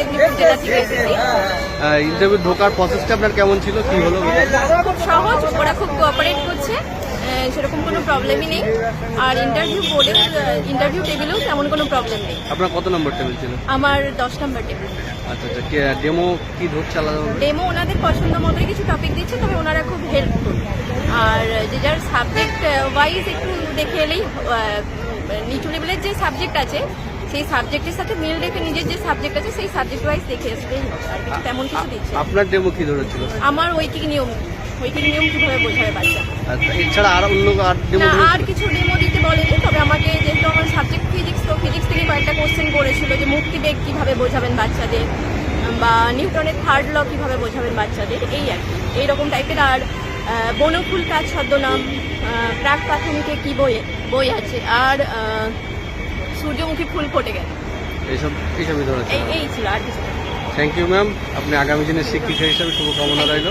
মেদিনীপুর জেলা থেকে এসেছি ইন্টারভিউ ঢোকার প্রসেসটা আপনার কেমন ছিল? কি হলো? খুব সহজ। ওরা খুব কোঅপারেট করছে। সেরকম কোনো প্রবলেমই নেই। আর ইন্টারভিউ বোর্ডে ইন্টারভিউ টেবিলেও তেমন কোনো প্রবলেম নেই। আপনার কত নম্বর টেবিল ছিল? আমার দশ নম্বর টেবিল আচ্ছা আচ্ছা। ডেমো কি ধরছে আলাদা ডেমো ওনাদের পছন্দ মতোই কিছু টপিক দিচ্ছে তবে ওনারা খুব হেল্পফুল আর যে যার সাবজেক্ট ওয়াইজ একটু দেখে এলেই নিচু লেভেলের যে সাবজেক্ট আছে সেই সাবজেক্টের সাথে মিল রেখে নিজের যে সাবজেক্ট আছে সেই সাবজেক্ট ওয়াইজ দেখে আসলেই আর কিছু তেমন কিছু দিচ্ছে আপনার ডেমো কি ধরেছিল? আমার ঐকিক নিয়ম ঐকিক নিয়ম কীভাবে বোঝাবে বাচ্চা আচ্ছা এছাড়া আর অন্য আর ডেমো আর কিছু ডেমো দিতে বলেনি তবে আমাকে যেহেতু আমার সাবজেক্ট ফিজিক্স তো ফিজিক্স থেকে কয়েকটা কোশ্চেন করেছিল যে মুক্তি বেগ কীভাবে বোঝাবেন বাচ্চাদের বা নিউটনের থার্ড ল কীভাবে বোঝাবেন বাচ্চাদের এই আর কি। এইরকম টাইপের আর বনফুল কাজ ছদ্মনাম প্রাক প্রাথমিকে কী বই বই আছে আর সূর্যমুখী ফুল ফোটে গেল? এইসব এইসবই ধরেছে এই এই ছিল আর কিছু থ্যাংক ইউ ম্যাম আপনি আগামী দিনের শিক্ষিকা হিসাবে শুভকামনা রইল।